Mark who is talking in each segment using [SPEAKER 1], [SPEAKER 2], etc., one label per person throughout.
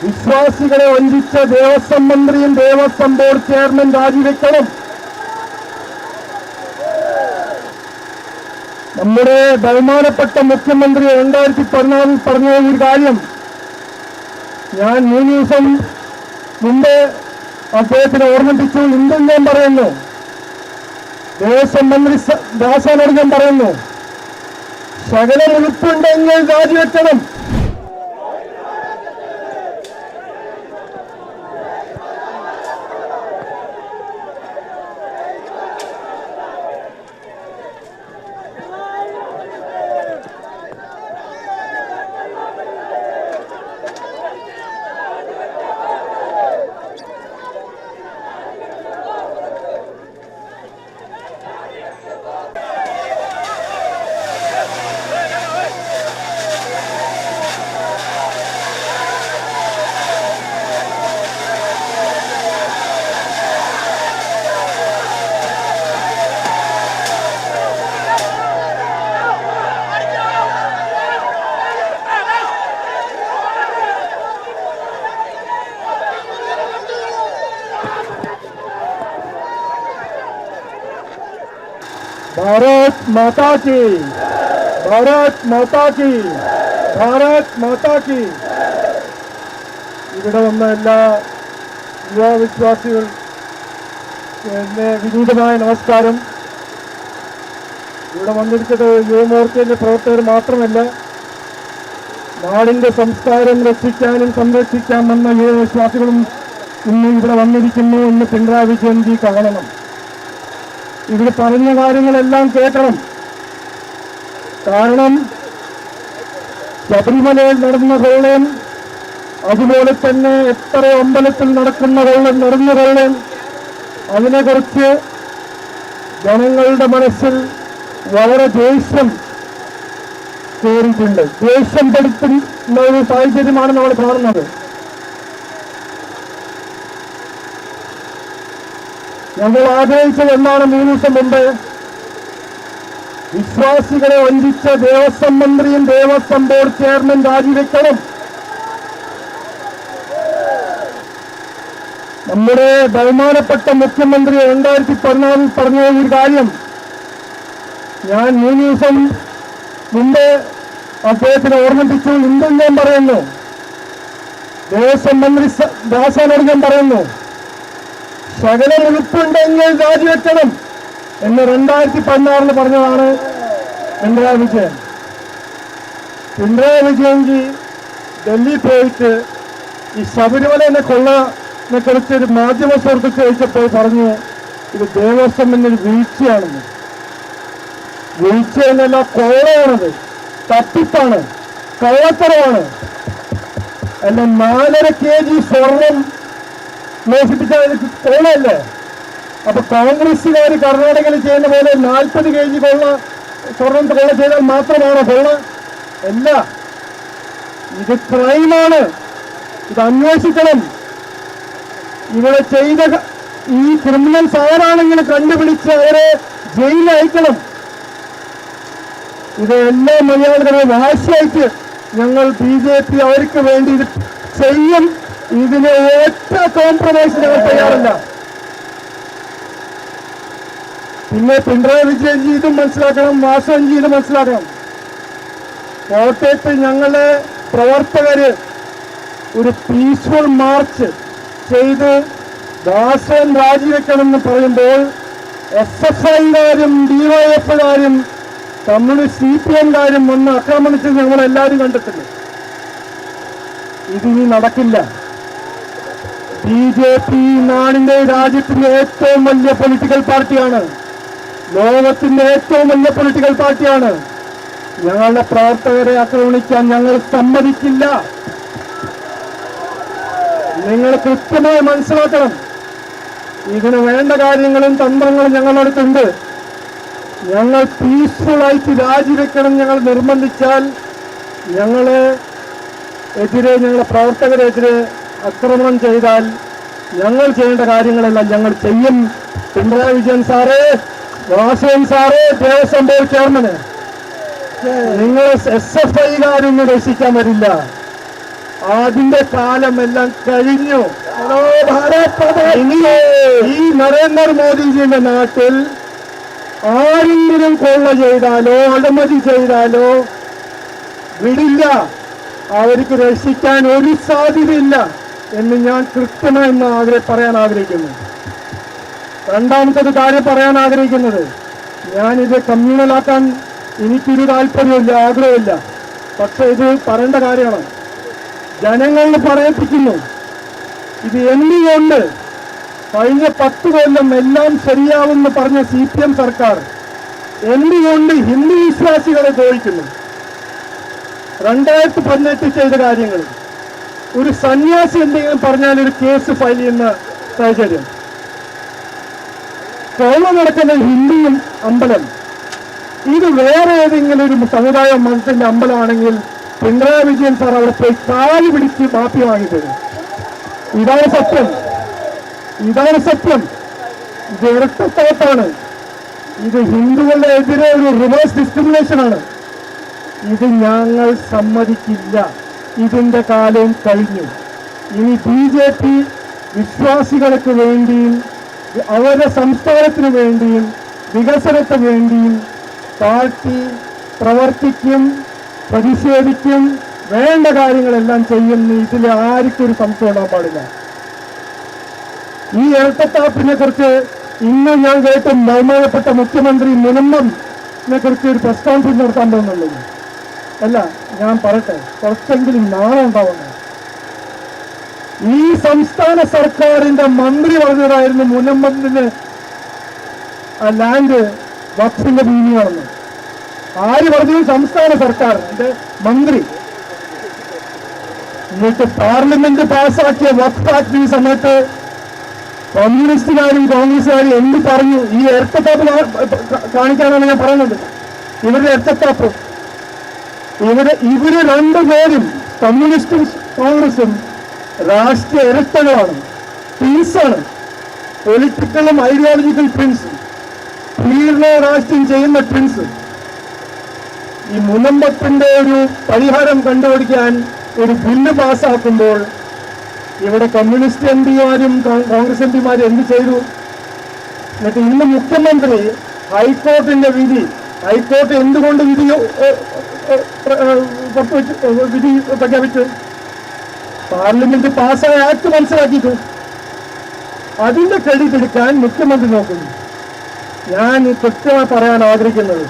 [SPEAKER 1] വിശ്വാസികളെ വഞ്ചിച്ച ദേവസ്വം മന്ത്രിയും Devaswom board chairman രാജിവെക്കണം. നമ്മുടെ ബഹുമാനപ്പെട്ട മുഖ്യമന്ത്രി രണ്ടായിരത്തി പതിനാറിൽ പറഞ്ഞ ഒരു കാര്യം. ഞാൻ മൂന്ന് ദിവസം മുമ്പ് അദ്ദേഹത്തിന് ഓർമ്മിപ്പിച്ചു. ഇന്നും ഞാൻ പറയുന്നു. ദേവസ്വം മന്ത്രി ദാസനോട് ഞാൻ പറയുന്നു. ശകലം ഉളുപ്പുണ്ടെങ്കിൽ രാജിവെക്കണം. ഭാരത് माता की ഭാരത് माता की ഭാരത് माता की। ഇവിടെ വന്ന എല്ലാ യുവവിശ്വാസികൾ എന്നെ വിനീതമായ നമസ്കാരം. ഇവിടെ വന്നിരിക്കുന്നത് യുവമോർച്ചയിലെ പ്രവർത്തകർ മാത്രമല്ല നാടിന്റെ സംസ്കാരം രക്ഷിക്കാനും സംരക്ഷിക്കാമെന്ന യുവവിശ്വാസികളും ഇന്ന് ഇവിടെ വന്നിരിക്കുന്നു എന്ന് പിണറായി വിജയൻ ജി കാണണം. ഇവിടെ പറഞ്ഞ കാര്യങ്ങളെല്ലാം കേൾക്കണം കാരണം ശബരിമലയിൽ നടന്ന കൊള്ളയും അതുപോലെ തന്നെ എത്ര അമ്പലത്തിൽ നടക്കുന്ന കൊള്ളൻ നടന്ന കൊള്ളയും അതിനെക്കുറിച്ച് ജനങ്ങളുടെ മനസ്സിൽ വളരെ ദേഷ്യം കയറിയിട്ടുണ്ട് ദേഷ്യം പെടുത്തുന്ന ഒരു സാഹചര്യമാണ് നമ്മൾ കാണുന്നത്. ഞങ്ങൾ ആഗ്രഹിച്ചത് എന്താണ് മൂന്ന് ദിവസം മുമ്പ്? വിശ്വാസികളെ വഞ്ചിച്ച ദേവസ്വം മന്ത്രിയും ദേവസ്വം ബോർഡ് ചെയർമാൻ രാജിവെക്കണം നമ്മുടെ ബഹുമാനപ്പെട്ട മുഖ്യമന്ത്രി രണ്ടായിരത്തി പതിനാറിൽ പറഞ്ഞ ഒരു കാര്യം. ഞാൻ മൂന്ന് ദിവസം മുമ്പ് അദ്ദേഹത്തിന് ഓർമ്മിപ്പിച്ചു. ഇന്നും ഞാൻ പറയുന്നു. ദേവസ്വം മന്ത്രി ദാസനോട് ഞാൻ പറയുന്നു. ശകലം ഉളുപ്പുണ്ടെങ്കിൽ രാജിവെക്കണം എന്ന് രണ്ടായിരത്തി പതിനാറിൽ പറഞ്ഞതാണ് പിണറായി വിജയൻ. പിണറായി വിജയൻജി ഡൽഹി പോയിട്ട് ഈ ശബരിമല എന്നെ കൊള്ളനെ കുറിച്ച് ഒരു മാധ്യമ സുഹൃത്ത് ചോദിച്ചപ്പോൾ പറഞ്ഞു ഇത് ദേവസ്വം എന്നൊരു വീഴ്ചയാണെന്ന്. വീഴ്ച എന്നല്ല കോളയാണത് തട്ടിപ്പാണ്. കള്ളത്തരമാണ്. അല്ല നാലര കെ ജി സ്വർണം മോഷിപ്പിച്ചാൽ എനിക്ക് കൊള്ളയല്ലേ അപ്പൊ കോൺഗ്രസ്സുകാർ കർണാടകയിൽ ചെയ്യുന്ന പോലെ നാൽപ്പത് കെ ജി കൊള്ള സ്വർണം കൊള്ള ചെയ്താൽ മാത്രമാണോ കൊള്ള? അല്ല. ഇത് ക്രൈമാണ്. ഇത് അന്വേഷിക്കണം. ഇവിടെ ചെയ്ത ഈ ക്രിമിനൽസ് ആരാണെങ്കിലും കണ്ടുപിടിച്ച് അവരെ ജയിലിൽ അയക്കണം. ഇത് എല്ലാ മലയാളികളും വാശിയായിട്ട് ഞങ്ങൾ ബി ജെ പി അവർക്ക് വേണ്ടി ഇത് ചെയ്യും. ഇതിന് ഒറ്റ കോംപ്രമൈസ് ഞങ്ങൾ തയ്യാറല്ല. പിന്നെ പിണറായി വിജയൻജി ഇതും മനസ്സിലാക്കണം വാസവൻജി ഇത് മനസ്സിലാക്കണം. കോട്ടയത്ത് ഞങ്ങളുടെ പ്രവർത്തകര് ഒരു പീസ്ഫുൾ മാർച്ച് ചെയ്ത് ദാസൻ രാജിവെക്കണമെന്ന് പറയുമ്പോൾ എസ് എഫ് ഐക്കാരും ഡിവൈഎഫുകാരും കമ്മ്യൂണിസ്റ്റ് സി പി എംകാരും വന്ന് ആക്രമണിച്ചത് ഞങ്ങൾ എല്ലാവരും കണ്ടിട്ടുണ്ട് ഇതിനി നടക്കില്ല. ബി ജെ പി നാടിന്റെ രാജ്യത്തിന്റെ ഏറ്റവും വലിയ പൊളിറ്റിക്കൽ പാർട്ടിയാണ് ലോകത്തിന്റെ ഏറ്റവും വലിയ പൊളിറ്റിക്കൽ പാർട്ടിയാണ് ഞങ്ങളുടെ പ്രവർത്തകരെ ആക്രമിക്കാൻ ഞങ്ങൾ സമ്മതിക്കില്ല. നിങ്ങൾ കൃത്യമായി മനസ്സിലാക്കണം. ഇതിന് വേണ്ട കാര്യങ്ങളും തന്ത്രങ്ങളും ഞങ്ങളടുത്തുണ്ട് ഞങ്ങൾ പീസ്ഫുൾ ആയിട്ട് രാജിവെക്കണം ഞങ്ങൾ നിർബന്ധിച്ചാൽ ഞങ്ങളെ എതിരെ ഞങ്ങളുടെ പ്രവർത്തകരെതിരെ ആക്രമണം ചെയ്താൽ ഞങ്ങൾ ചെയ്യേണ്ട കാര്യങ്ങളെല്ലാം ഞങ്ങൾ ചെയ്യും. Pinarayi Vijayan sir Vasavan sir Devaswom board ചെയർമന് നിങ്ങൾ എസ് എഫ് ഐകാരൊന്നും രക്ഷിക്കാൻ വരില്ല. അതിന്റെ കാലമെല്ലാം കഴിഞ്ഞു. ഈ ഈ നരേന്ദ്രമോദിജിയുടെ നാട്ടിൽ ആരെങ്കിലും കൊള്ള ചെയ്താലോ അഴിമതി ചെയ്താലോ വിടില്ല. അവർക്ക് രക്ഷിക്കാൻ ഒരു സാധ്യതയില്ല. എന്ന് ഞാൻ കൃത്യമായി ആഗ്രഹ പറയാൻ ആഗ്രഹിക്കുന്നു. രണ്ടാമത്തെ കാര്യം പറയാൻ ആഗ്രഹിക്കുന്നത് ഞാനിത് കമ്മ്യൂണലാക്കാൻ എനിക്കൊരു താല്പര്യമില്ല ആഗ്രഹമില്ല പക്ഷെ ഇത് പറയേണ്ട കാര്യമാണ്. ജനങ്ങളിൽ പറയിപ്പിക്കുന്നു. ഇത് എന്തുകൊണ്ട് കഴിഞ്ഞ പത്ത് കൊല്ലം എല്ലാം ശരിയാവുമെന്ന് പറഞ്ഞ സി പി എം സർക്കാർ എന്തുകൊണ്ട് ഹിന്ദു വിശ്വാസികളെ ദ്രോഹിക്കുന്നു രണ്ടായിരത്തി പതിനെട്ട് ചെയ്ത കാര്യങ്ങൾ ഒരു സന്യാസി എന്തെങ്കിലും പറഞ്ഞാൽ ഒരു കേസ് ഫയൽ ചെയ്യുന്ന സാഹചര്യം. കോള നടക്കുന്ന ഹിന്ദിയും അമ്പലം. ഇത് വേറെ ഏതെങ്കിലും ഒരു സമുദായ മതത്തിന്റെ അമ്പലമാണെങ്കിൽ പിണറായി വിജയൻ സാർ അവിടെ പോയി കാൽ പിടിച്ച് മാപ്പി വാങ്ങിത്തരും ഇതാണ് സത്യം. ഇതാണ് സത്യം. ഇത് ഇരട്ടത്തോട്ടാണ് ഇത് ഹിന്ദുക്കളുടെ എതിരെ ഒരു റിവേഴ്സ് ഡിസ്ക്രിമിനേഷൻ ആണ്. ഇത് ഞങ്ങൾ സമ്മതിക്കില്ല. ഇതിന്റെ കാലം കഴിഞ്ഞു. ഇനി ബി ജെ പി വിശ്വാസികൾക്ക് വേണ്ടിയും അവരുടെ സംസ്ഥാനത്തിന് വേണ്ടിയും വികസനത്തിന് വേണ്ടിയും പാർട്ടി പ്രവർത്തിക്കും പ്രതിഷേധിക്കും വേണ്ട കാര്യങ്ങളെല്ലാം ചെയ്യുന്ന ഇതിൽ ആർക്കും ഒരു സംശയം ഉണ്ടാൻ പാടില്ല. ഈ ഇരട്ടത്താപ്പിനെ കുറിച്ച് ഇന്ന് ഞാൻ കേട്ട് ബഹുമാനപ്പെട്ട മുഖ്യമന്ത്രി മുനമ്മനെ കുറിച്ച് ഒരു പ്രസ്താവന നടത്താൻ പോകുന്നുള്ളത് അല്ല ഞാൻ പറയട്ടെ കുറച്ചെങ്കിലും നാണം ഉണ്ടാവുന്നത് ഈ സംസ്ഥാന സർക്കാരിന്റെ മന്ത്രി പറഞ്ഞതായിരുന്നു ആ ലാൻഡ് വക്സിന്റെ ഭൂമിയാണെന്ന്. ആര് പറഞ്ഞു? സംസ്ഥാന സർക്കാരിന്റെ മന്ത്രി. എന്നിട്ട് പാർലമെന്റ് പാസാക്കിയ വക്ഫ് ആക്ട് ഈ സമയത്ത് കമ്മ്യൂണിസ്റ്റുകാരും കോൺഗ്രസുകാരും എന്ത് പറഞ്ഞു? ഈ എർത്തത്താപ്പ് കാണിക്കാനാണ് ഞാൻ പറയുന്നത്. ഇവരുടെ ഇരട്ടത്താപ്പ് ഇവർ ഇവർ രണ്ടുപേരും കമ്മ്യൂണിസ്റ്റും കോൺഗ്രസും രാഷ്ട്രീയ ഇരട്ടകളാണ്. പ്രിൻസാണ് പൊളിറ്റിക്കലും ഐഡിയോളജിക്കൽ പ്രിൻസ് പീഡന രാഷ്ട്രീയം ചെയ്യുന്ന പ്രിൻസ് ഈ മുനമ്പത്തിന്റെ ഒരു പരിഹാരം കണ്ടുപിടിക്കാൻ ഒരു ബില്ല് പാസ്സാക്കുമ്പോൾ ഇവിടെ കമ്മ്യൂണിസ്റ്റ് എം പിമാരും കോൺഗ്രസ് എം പിമാരും എന്ത് ചെയ്തു? എന്നിട്ട് ഇന്ന് മുഖ്യമന്ത്രി ഹൈക്കോർട്ടിന്റെ വിധി ഹൈക്കോർട്ട് എന്തുകൊണ്ട് വിധി വിധി പ്രഖ്യാപിച്ചു. പാർലമെന്റ് പാസ്സായ ആക്ട് മനസ്സിലാക്കിയിട്ട്. അതിന്റെ ക്രെഡിറ്റ് എടുക്കാൻ മുഖ്യമന്ത്രി നോക്കുന്നു. ഞാൻ കൃത്യമായി പറയാൻ ആഗ്രഹിക്കുന്നത്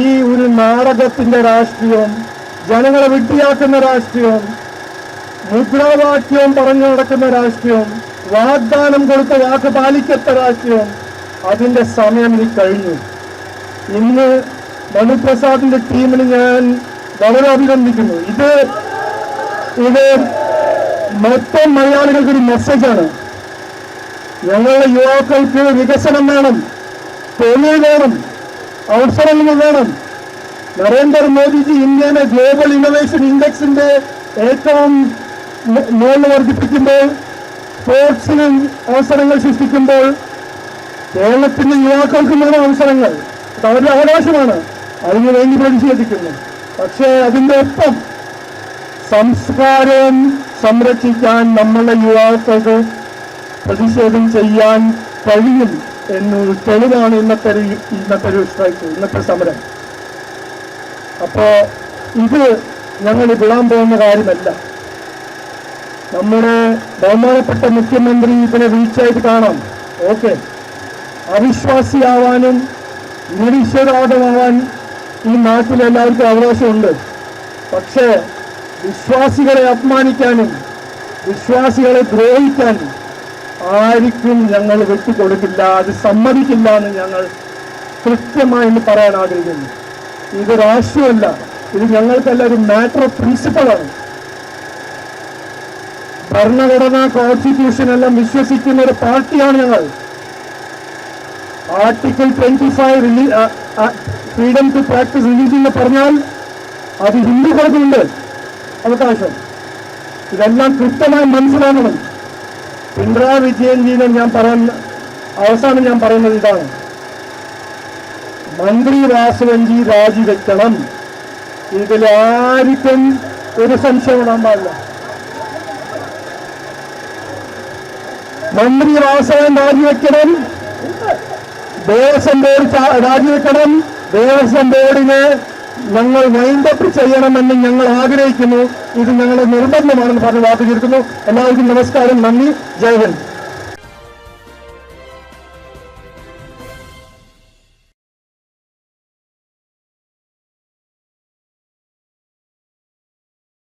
[SPEAKER 1] ഈ ഒരു നാടകത്തിന്റെ രാഷ്ട്രീയവും ജനങ്ങളെ വിഡ്ഢിയാക്കുന്ന രാഷ്ട്രീയവും മുദ്രാവാക്യവും പറഞ്ഞു നടക്കുന്ന രാഷ്ട്രീയവും വാഗ്ദാനം കൊടുത്ത വാക്ക് പാലിക്കാത്ത രാഷ്ട്രീയവും അതിന്റെ സമയം ഇനി കഴിഞ്ഞു. ഇന്ന് മനുപ്രസാദിന്റെ ടീമിന് ഞാൻ വളരെ അഭിനന്ദിക്കുന്നു. ഇത് ഇത് മൊത്തം മലയാളികൾക്ക് ഒരു മെസ്സേജാണ്. ഞങ്ങളുടെ യുവാക്കൾക്ക് വികസനം വേണം തൊഴിൽ വേണം അവസരങ്ങൾ വേണം. നരേന്ദ്രമോദിജി ഇന്ത്യനെ ഗ്ലോബൽ ഇന്നോവേഷൻ ഇൻഡെക്സിന്റെ ഏറ്റവും മുകളിൽ വർദ്ധിപ്പിക്കുമ്പോൾ സ്പോർട്സിന് അവസരങ്ങൾ സൃഷ്ടിക്കുമ്പോൾ കേരളത്തിന്റെ യുവാക്കൾക്കും വേണം അവസരങ്ങൾ അവരുടെ അവകാശമാണ്. അതിനു വേണ്ടി പ്രതിഷേധിക്കുന്നു. പക്ഷേ അതിന്റെ ഒപ്പം സംസ്കാരം സംരക്ഷിക്കാൻ നമ്മളുടെ യുവാക്കൾക്ക് പ്രതിഷേധം ചെയ്യാൻ കഴിയും എന്നൊരു തെളിവാണ് ഇന്നത്തെ ഇന്നത്തെ ഒരു സ്ട്രൈക്ക് ഇന്നത്തെ സമരം. അപ്പോൾ ഇത് ഞങ്ങൾ വിടാൻ പോകുന്ന കാര്യമല്ല. നമ്മുടെ ബഹുമാനപ്പെട്ട മുഖ്യമന്ത്രി ഇതിനെ വീഴ്ചയായിട്ട് കാണാം. ഓക്കെ. അവിശ്വാസിയാവാനും നിരീശ്വരവാദമാവാൻ ഈ നാട്ടിൽ എല്ലാവർക്കും അവകാശമുണ്ട്. പക്ഷേ വിശ്വാസികളെ അപമാനിക്കാനും വിശ്വാസികളെ ദ്രോഹിക്കാനും ആർക്കും ഞങ്ങൾ വിട്ടുകൊടുക്കില്ല അത് സമ്മതിക്കില്ല എന്ന് ഞങ്ങൾ കൃത്യമായി പറയാൻ ആഗ്രഹിക്കുന്നു. ഇത് രാഷ്ട്രീയമല്ല ഇത് ഞങ്ങൾക്കല്ല ഒരു മാറ്റർ ഓഫ് പ്രിൻസിപ്പളാണ് ഭരണഘടന കോൺസ്റ്റിറ്റ്യൂഷൻ എല്ലാം വിശ്വസിക്കുന്ന ഒരു പാർട്ടിയാണ് ഞങ്ങൾ. Article twenty five freedom to practice religion എന്ന് പറഞ്ഞാൽ അത് ഹിന്ദു അതൊക്കെ ആവശ്യം. ഇതെല്ലാം കൃത്യമായി മനസ്സിലാക്കണം പിണറായി വിജയൻജിനെ ഞാൻ പറയുന്ന അവസാനം ഞാൻ പറയുന്നത് ഇതാണ്. മന്ത്രി വാസുവൻജി രാജിവെക്കണം. ഇതിൽ ആർക്കും ഒരു സംശയം ഇടാൻ പാടില്ല. മന്ത്രി വാസവൻ രാജിവെക്കണം. ദേവസ്വം ബോർഡ് രാജിവെക്കണം. ദേവസ്വം ബോർഡിനെ ഞങ്ങൾ വൈൻഡപ്പ് ചെയ്യണമെന്ന് ഞങ്ങൾ ആഗ്രഹിക്കുന്നു. ഇത് ഞങ്ങളുടെ നിർബന്ധമാണെന്ന് പറഞ്ഞ് വാർത്ത എല്ലാവർക്കും നമസ്കാരം. നന്ദി. ജയ് ഹിന്ദ്.